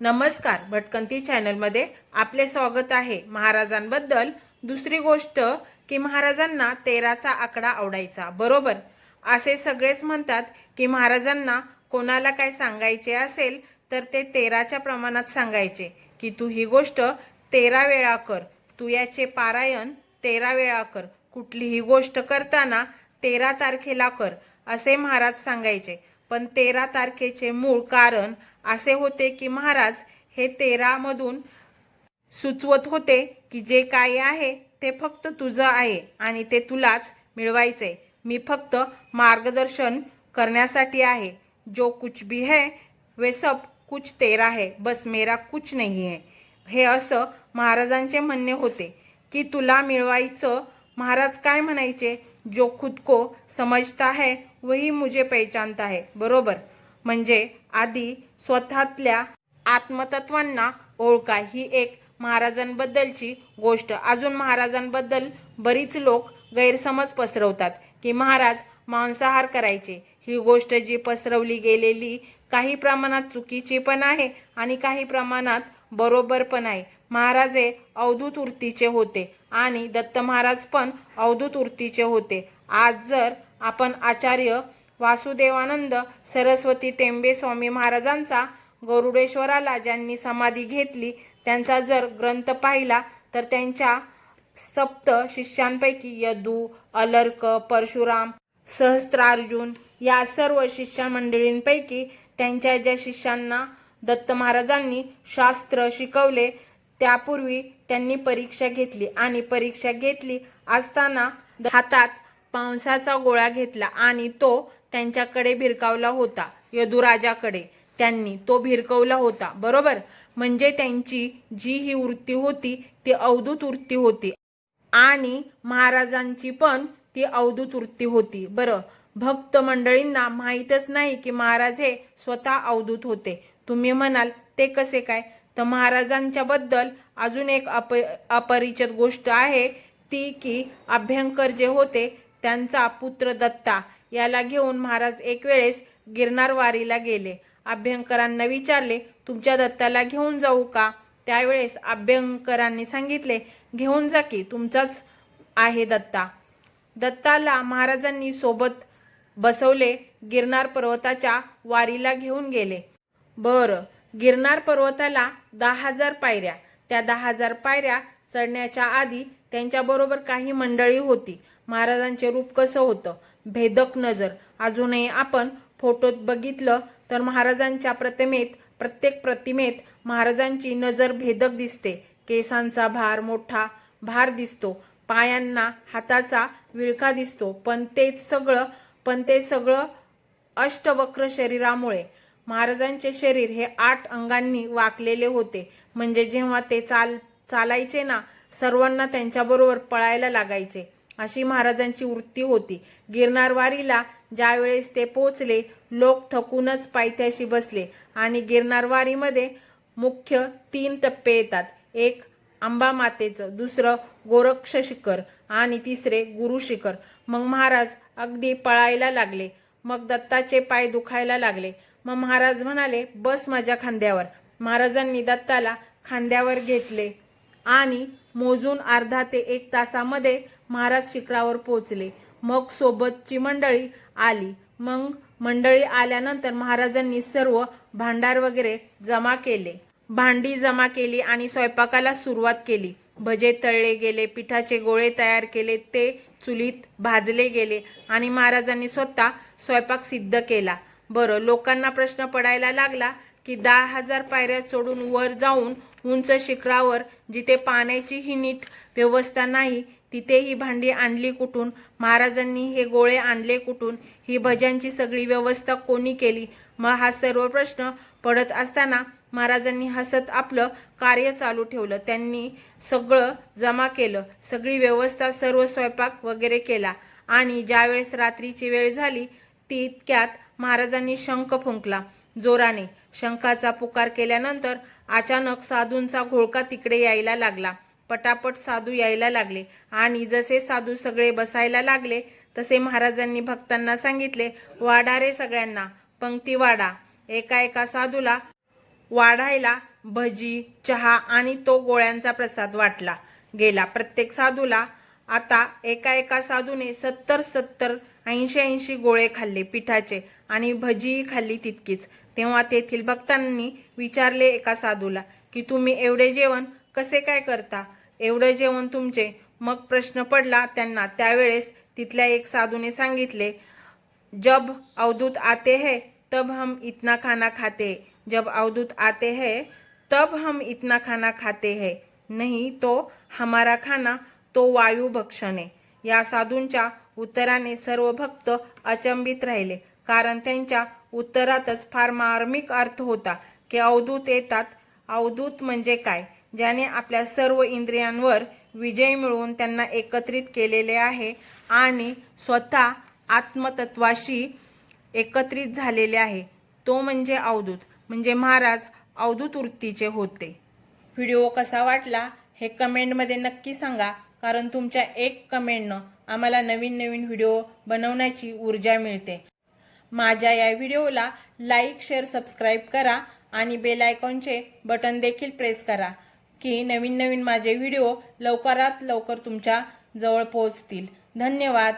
नमस्कार भटकंती चॅनलमध्ये आपले स्वागत आहे महाराजांबद्दल. दुसरी गोष्ट की महाराजांना तेराचा आकडा आवडायचा बरोबर? असे सगळेच म्हणतात की महाराजांना कोणाला काय सांगायचे असेल तर ते तेराच्या प्रमाणात सांगायचे की तू ही गोष्ट तेरा वेळा कर तू याचे पारायण तेरा वेळा कर कुठलीही गोष्ट करताना तेरा तारखेला कर असे महाराज सांगायचे. पण तेरा तारखेचे मूळ कारण असे होते की महाराज हे तेरामधून सुचवत होते की जे काय आहे ते फक्त तुझं आहे आणि ते तुलाच मिळवायचे. मी फक्त मार्गदर्शन करण्यासाठी आहे. जो कुछ भी है वे सब कुछ तेरा है. बस मेरा कुछ नहीं है. हे असं महाराजांचे म्हणणे होते की तुला मिळवायचं महाराज काय म्हणायचे? जो खुद को समजता है वही मुझे पहचानता है. बरोबर? म्हणजे आधी स्वतःतल्या आत्मतत्वांना ओळखा. ही एक महाराजांबद्दलची गोष्ट. अजून महाराजांबद्दल बरीच लोक गैरसमज पसरवतात की महाराज मांसाहार करायचे. ही गोष्ट जी पसरवली गेलेली काही प्रमाणात चुकीची पण आहे आणि काही प्रमाणात बरोबर पण आहे. महाराज हे अवधूत वृत्तीचे होते आणि दत्त महाराज पण अवधूत वृत्तीचे होते. आज जर आपण आचार्य वासुदेवानंद सरस्वती टेंबे स्वामी महाराजांचा गरुडेश्वराला ज्यांनी समाधी घेतली त्यांचा जर ग्रंथ पाहिला तर त्यांच्या सप्त शिष्यांपैकी यदू अलर्क परशुराम सहस्त्रार्जुन या सर्व शिष्यमंडळींपैकी त्यांच्या ज्या शिष्यांना दत्त महाराजांनी शास्त्र शिकवले त्यापूर्वी त्यांनी परीक्षा घेतली आणि परीक्षा घेतली असताना हातात पावसाचा गोळा घेतला आणि तो त्यांच्याकडे भिरकावला होता यदुराजाकडे. त्यांनी तो भिरकवला होता बरोबर? म्हणजे त्यांची जी ही वृत्ती होती ती अवधूत वृत्ती होती. आणि महाराजांची पण ती अवधूत वृत्ती होती. बरं भक्त मंडळींना माहीतच नाही की महाराज हे स्वतः अवधूत होते. तुम्ही म्हणाल ते कसे काय? तर महाराजांच्या बद्दल अजून एक अप अपरिचित गोष्ट आहे ती की अभ्यंकर जे होते त्यांचा पुत्र दत्ता याला घेऊन महाराज एक वेळेस गिरनार वारीला गेले. अभ्यंकरांना विचारले तुमच्या दत्ताला घेऊन जाऊ का? त्यावेळेस अभ्यंकरांनी सांगितले घेऊन जा की तुमचाच आहे दत्ता. दत्ताला महाराजांनी सोबत बसवले गिरनार पर्वताच्या वारीला घेऊन गेले. बरं गिरनार पर्वताला दहा हजार पायऱ्या. त्या दहा हजार पायऱ्या चढण्याच्या आधी त्यांच्याबरोबर काही मंडळी होती. महाराजांचे रूप कसं होतं? भेदक नजर. अजूनही आपण फोटोत बघितलं तर महाराजांच्या प्रतिमेत प्रत्येक प्रतिमेत महाराजांची नजर भेदक दिसते. केसांचा भार मोठा भार दिसतो. पायांना हाताचा विळखा दिसतो. पण तेच सगळं पण ते सगळं अष्टवक्र शरीरामुळे. महाराजांचे शरीर हे आठ अंगांनी वाकलेले होते. म्हणजे जेव्हा ते चाल चालायचे ना सर्वांना त्यांच्याबरोबर पळायला लागायचे. अशी महाराजांची वृत्ती होती. गिरनारवारीला ज्यावेळेस ते पोचले लोक थकूनच पायथ्याशी बसले आणि गिरनारवारीमध्ये मुख्य तीन टप्पे येतात. एक अंबा मातेचं दुसरं गोरक्ष शिखर आणि तिसरे गुरु शिखर. मग महाराज अगदी पळायला लागले. मग दत्ताचे पाय दुखायला लागले. मग महाराज म्हणाले बस माझ्या खांद्यावर. महाराजांनी दत्ताला खांद्यावर घेतले आणि मोजून अर्धा ते एक तासामध्ये महाराज शिखरावर पोहोचले. मग सोबतची मंडळी आली. मग मंडळी आल्यानंतर महाराजांनी सर्व भांडार वगैरे जमा केले. भांडी जमा केली आणि स्वयंपाकाला सुरुवात केली. भजे तळले गेले पिठाचे गोळे तयार केले ते चुलीत भाजले गेले आणि महाराजांनी स्वतः स्वयंपाक सिद्ध केला. बरं लोकांना प्रश्न पडायला लागला की दहा हजार पायऱ्या चढून वर जाऊन उंच शिखरावर जिथे पाण्याची ही नीट व्यवस्था नाही तिथे ही भांडी आणली कुठून? महाराजांनी हे गोळे आणले कुठून? ही भजनची सगळी व्यवस्था कोणी केली? मग हा सर्व प्रश्न पडत असताना महाराजांनी हसत आपलं कार्य चालू ठेवलं. त्यांनी सगळं जमा केलं. सगळी व्यवस्था सर्व स्वयंपाक वगैरे केला. आणि ज्यावेळेस रात्रीची वेळ झाली ती इतक्यात महाराजांनी शंख फुंकला जोराने. शंखाचा पुकार केल्यानंतर अचानक साधूंचा घोळका तिकडे यायला लागला. पटापट साधू यायला लागले. आणि जसे साधू सगळे बसायला लागले तसे महाराजांनी भक्तांना सांगितले वाडा रे सगळ्यांना पंक्ती वाडा. एका एका साधूला वाढायला भजी चहा आणि तो गोळ्यांचा प्रसाद वाटला. गेला प्रत्येक साधूला. आता एका एका साधूने सत्तर सत्तर ऐंशी ऐंशी गोळे खाल्ले पिठाचे आणि भजीही खाल्ली तितकीच. तेव्हा तेथील भक्तांनी विचारले एका साधूला की तुम्ही एवढे जेवण कसे काय करता? एवढं जेवण तुमचे. मग प्रश्न पडला त्यांना. त्यावेळेस तिथल्या एक साधूने सांगितले जब अवधूत आते है तब हम इतना खाना खाते. जब अवधूत आते हैं तब हम इतना खाना खाते हैं. नहीं तो हमारा खाना तो वायू भक्षण या साधूंच्या उत्तराने सर्व भक्त अचंबित राहिले. कारण त्यांच्या उत्तरातच फार मार्मिक अर्थ होता की अवधूत येतात. अवधूत म्हणजे काय? ज्याने आपल्या सर्व इंद्रियांवर विजय मिळवून त्यांना एकत्रित केलेले आहे आणि स्वतः आत्मतत्वाशी एकत्रित झालेले आहे. तो म्हणजे अवधूत. म्हणजे महाराज अवधूत वृत्तीचे होते. व्हिडिओ कसा वाटला हे कमेंटमध्ये नक्की सांगा कारण तुमच्या एक कमेंटनं आम्हाला नवीन नवीन व्हिडिओ बनवण्याची ऊर्जा मिळते. माझ्या या व्हिडिओला लाईक शेअर सबस्क्राईब करा आणि बेल आयकॉनचे बटन देखील प्रेस करा. की नवीन नवीन माझे व्हिडिओ लवकरात लवकर तुमच्या जवळ पोहोचतील. धन्यवाद.